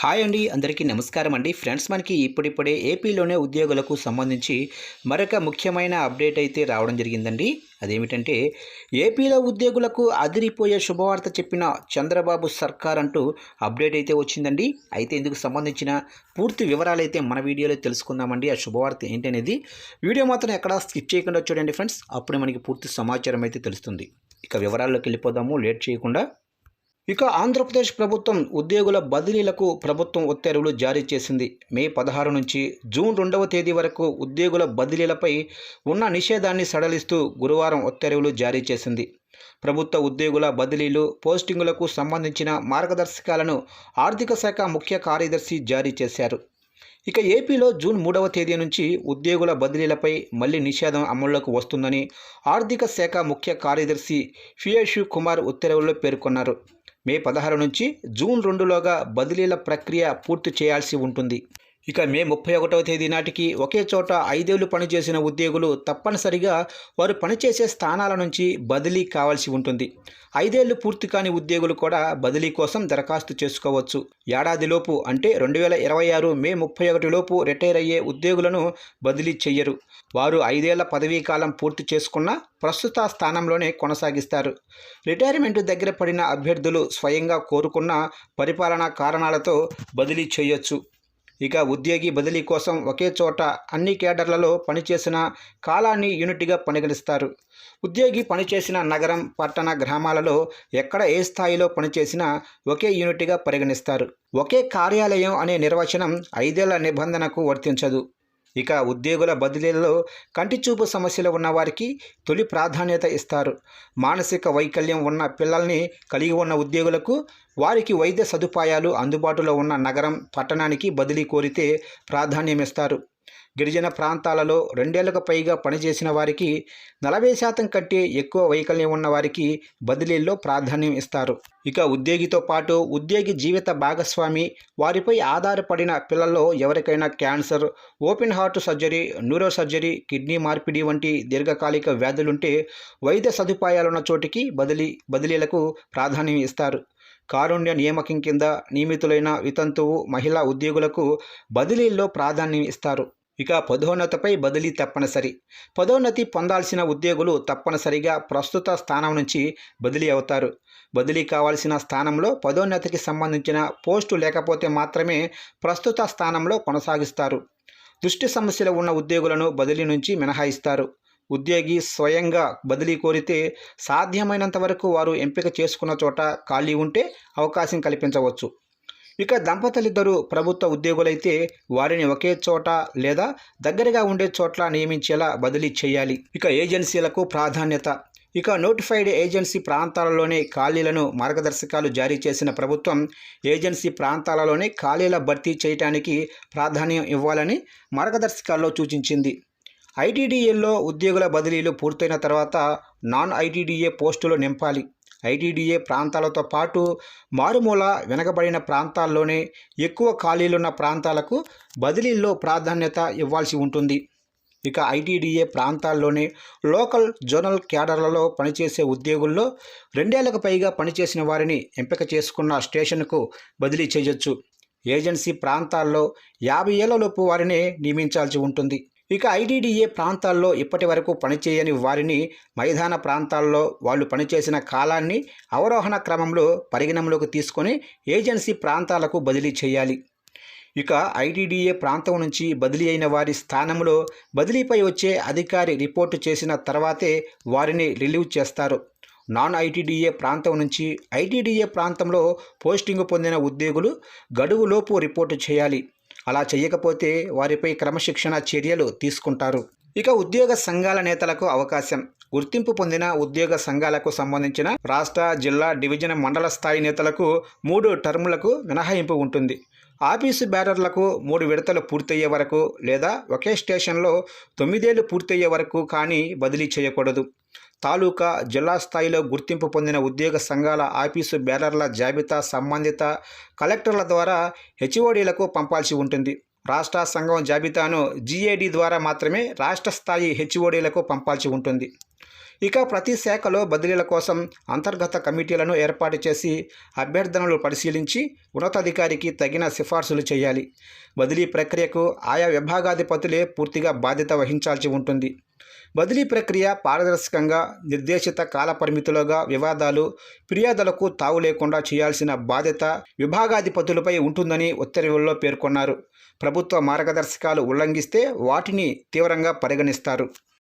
Hi అండి అందరికీ నమస్కారం అండి. ఫ్రెండ్స్ మనకి ఇప్పుడిప్పుడే ఏపీలోనే ఉద్యోగులకు సంబంధించి మరొక ముఖ్యమైన అప్డేట్ అయితే రావడం జరిగిందండి. అదేమిటంటే ఏపీలో ఉద్యోగులకు అదిరిపోయే శుభవార్త చెప్పిన చంద్రబాబు సర్కార్ అంటూ అప్డేట్ అయితే వచ్చిందండి. అయితే ఇందుకు సంబంధించిన పూర్తి వివరాలు అయితే మన వీడియోలో తెలుసుకుందామండి. ఆ శుభవార్త ఏంటనేది వీడియో మాత్రం ఎక్కడా స్కిప్ చేయకుండా చూడండి ఫ్రెండ్స్. అప్పుడే మనకి పూర్తి సమాచారం అయితే తెలుస్తుంది. ఇక వివరాల్లోకి వెళ్ళిపోదాము. లేట్ చేయకుండా ఇక ఆంధ్రప్రదేశ్ ప్రభుత్వం ఉద్యోగుల బదిలీలకు ప్రభుత్వం ఉత్తర్వులు జారీ చేసింది. మే పదహారు నుంచి జూన్ రెండవ తేదీ వరకు ఉద్యోగుల బదిలీలపై ఉన్న నిషేధాన్ని సడలిస్తూ గురువారం ఉత్తర్వులు జారీ చేసింది. ప్రభుత్వ ఉద్యోగుల బదిలీలు పోస్టింగులకు సంబంధించిన మార్గదర్శకాలను ఆర్థిక శాఖ ముఖ్య కార్యదర్శి జారీ చేశారు. ఇక ఏపీలో జూన్ మూడవ తేదీ నుంచి ఉద్యోగుల బదిలీలపై మళ్ళీ నిషేధం అమల్లోకి వస్తుందని ఆర్థిక శాఖ ముఖ్య కార్యదర్శి ఫియేషు కుమార్ ఉత్తర్వుల్లో పేర్కొన్నారు. మే పదహారు నుంచి జూన్ రెండులోగా బదిలీల ప్రక్రియ పూర్తి చేయాల్సి ఉంటుంది. ఇక మే ముప్పై ఒకటవ తేదీ నాటికి ఒకే చోట ఐదేళ్ళు పనిచేసిన ఉద్యోగులు తప్పనిసరిగా వారు పనిచేసే స్థానాల నుంచి బదిలీ కావాల్సి ఉంటుంది. ఐదేళ్ళు పూర్తి కాని ఉద్యోగులు కూడా బదిలీ కోసం దరఖాస్తు చేసుకోవచ్చు. ఏడాదిలోపు అంటే రెండు వేల ఇరవై ఆరు మే ముప్పై ఒకటిలోపు రిటైర్ అయ్యే ఉద్యోగులను బదిలీ చెయ్యరు. వారు ఐదేళ్ళ పదవీ కాలం పూర్తి చేసుకున్న ప్రస్తుత స్థానంలోనే కొనసాగిస్తారు. రిటైర్మెంట్ దగ్గర పడిన అభ్యర్థులు స్వయంగా కోరుకున్న పరిపాలనా కారణాలతో బదిలీ చేయొచ్చు. ఇక ఉద్యోగి బదిలీ కోసం ఒకే చోట అన్ని కేడర్లలో పనిచేసిన కాలాన్ని యూనిట్గా పరిగణిస్తారు. ఉద్యోగి పనిచేసిన నగరం పట్టణ గ్రామాలలో ఎక్కడ ఏ స్థాయిలో పనిచేసినా ఒకే యూనిట్గా పరిగణిస్తారు. ఒకే కార్యాలయం అనే నిర్వచనం ఐదేళ్ళ నిబంధనకు వర్తించదు. ఇక ఉద్యోగుల బదిలీలలో కంటిచూపు సమస్యలు ఉన్నవారికి తొలి ప్రాధాన్యత ఇస్తారు. మానసిక వైకల్యం ఉన్న పిల్లల్ని కలిగి ఉన్న ఉద్యోగులకు వారికి వైద్య సదుపాయాలు అందుబాటులో ఉన్న నగరం పట్టణానికి బదిలీ కోరితే ప్రాధాన్యమిస్తారు. గిరిజన ప్రాంతాలలో రెండేళ్ళకు పైగా పనిచేసిన వారికి నలభై శాతం కంటే ఎక్కువ వైకల్యం ఉన్న వారికి బదిలీల్లో ప్రాధాన్యం ఇస్తారు. ఇక ఉద్యోగితో పాటు ఉద్యోగి జీవిత భాగస్వామి వారిపై ఆధారపడిన పిల్లల్లో ఎవరికైనా cancer open heart surgery neurosurgery kidney మార్పిడి వంటి దీర్ఘకాలిక వ్యాధులుంటే వైద్య సదుపాయాలున్న చోటికి బదిలీ బదిలీలకు ప్రాధాన్యం ఇస్తారు. కారుణ్య నియామకం కింద నియమితులైన వితంతువు మహిళా ఉద్యోగులకు బదిలీల్లో ప్రాధాన్యం ఇస్తారు. ఇక పదోన్నతపై బదిలీ తప్పనిసరి. పదోన్నతి పొందాల్సిన ఉద్యోగులు తప్పనిసరిగా ప్రస్తుత స్థానం నుంచి బదిలీ అవుతారు. బదిలీ కావాల్సిన స్థానంలో పదోన్నతికి సంబంధించిన పోస్టు లేకపోతే మాత్రమే ప్రస్తుత స్థానంలో కొనసాగిస్తారు. దృష్టి సమస్యలు ఉన్న ఉద్యోగులను బదిలీ నుంచి మినహాయిస్తారు. ఉద్యోగి స్వయంగా బదిలీ కోరితే సాధ్యమైనంత వరకు వారు ఎంపిక చేసుకున్న చోట ఖాళీ ఉంటే అవకాశం కల్పించవచ్చు. ఇక దంపతులిద్దరూ ప్రభుత్వ ఉద్యోగులైతే వారిని ఒకే చోట లేదా దగ్గరగా ఉండే చోట్ల నియమించేలా బదిలీ చేయాలి. ఇక ఏజెన్సీలకు ప్రాధాన్యత. ఇక నోటిఫైడ్ ఏజెన్సీ ప్రాంతాలలోనే ఖాళీలను మార్గదర్శకాలు జారీ చేసిన ప్రభుత్వం ఏజెన్సీ ప్రాంతాలలోనే ఖాళీల భర్తీ చేయడానికి ప్రాధాన్యం ఇవ్వాలని మార్గదర్శకాల్లో సూచించింది. ఐటీడీఏల్లో ఉద్యోగుల బదిలీలు పూర్తయిన తర్వాత నాన్ ఐటీడీఏ పోస్టులు నింపాలి. ఐటీడీఏ ప్రాంతాలతో పాటు మారుమూల వెనకబడిన ప్రాంతాల్లోనే ఎక్కువ ఖాళీలున్న ప్రాంతాలకు బదిలీల్లో ప్రాధాన్యత ఇవ్వాల్సి ఉంటుంది. ఇక ఐటీడీఏ ప్రాంతాల్లోనే లోకల్ జోనల్ క్యాడర్లలో పనిచేసే ఉద్యోగుల్లో రెండేళ్ళకు పైగా పనిచేసిన వారిని ఎంపిక చేసుకున్న స్టేషన్కు బదిలీ చేయొచ్చు. ఏజెన్సీ ప్రాంతాల్లో యాభై ఏళ్ళలోపు వారిని నియమించాల్సి ఉంటుంది. ఇక ఐటీడీఏ ప్రాంతాల్లో ఇప్పటి వరకు పనిచేయని వారిని మైదాన ప్రాంతాల్లో వాళ్ళు పనిచేసిన కాలాన్ని అవరోహణ క్రమంలో పరిగణంలోకి తీసుకొని ఏజెన్సీ ప్రాంతాలకు బదిలీ చేయాలి. ఇక ఐటీడీఏ ప్రాంతం నుంచి బదిలీ అయిన వారి స్థానంలో బదిలీపై వచ్చే అధికారి రిపోర్టు చేసిన తర్వాతే వారిని రిలీవ్ చేస్తారు. నాన్ ఐటీడీఏ ప్రాంతం నుంచి ఐటీడీఏ ప్రాంతంలో పోస్టింగ్ పొందిన ఉద్యోగులు గడువులోపు రిపోర్టు చేయాలి. అలా చేయకపోతే వారిపై క్రమశిక్షణ చర్యలు తీసుకుంటారు. ఇక ఉద్యోగ సంఘాల నేతలకు అవకాశం. గుర్తింపు పొందిన ఉద్యోగ సంఘాలకు సంబంధించిన రాష్ట్ర జిల్లా డివిజన్ మండల స్థాయి నేతలకు మూడు టర్ములకు మినహాయింపు ఉంటుంది. ఆఫీసు బ్యారర్లకు మూడు విడతలు పూర్తయ్యే వరకు లేదా ఒకే స్టేషన్లో తొమ్మిదేళ్ళు పూర్తయ్యే వరకు కానీ బదిలీ చేయకూడదు. తాలూకా జిల్లా స్థాయిలో గుర్తింపు పొందిన ఉద్యోగ సంఘాల ఆఫీసు బ్యానర్ల జాబితా సంబంధిత కలెక్టర్ల ద్వారా హెచ్ఓడీలకు పంపాల్సి ఉంటుంది. రాష్ట్ర సంఘం జాబితాను జీఏడీ ద్వారా మాత్రమే రాష్ట్ర స్థాయి హెచ్ఓడీలకు పంపాల్సి ఉంటుంది. ఇక ప్రతి శాఖలో బదిలీల కోసం అంతర్గత కమిటీలను ఏర్పాటు చేసి అభ్యర్థనలు పరిశీలించి ఉన్నతాధికారికి తగిన సిఫార్సులు చేయాలి. బదిలీ ప్రక్రియకు ఆయా విభాగాధిపతులే పూర్తిగా బాధ్యత వహించాల్సి ఉంటుంది. బదిలీ ప్రక్రియ పారదర్శకంగా నిర్దేశిత కాలపరిమితులుగా వివాదాలు ఫిర్యాదులకు తావు లేకుండా చేయాల్సిన బాధ్యత విభాగాధిపతులపై ఉంటుందని ఉత్తర్వుల్లో పేర్కొన్నారు. ప్రభుత్వ మార్గదర్శకాలు ఉల్లంఘిస్తే వాటిని తీవ్రంగా పరిగణిస్తారు.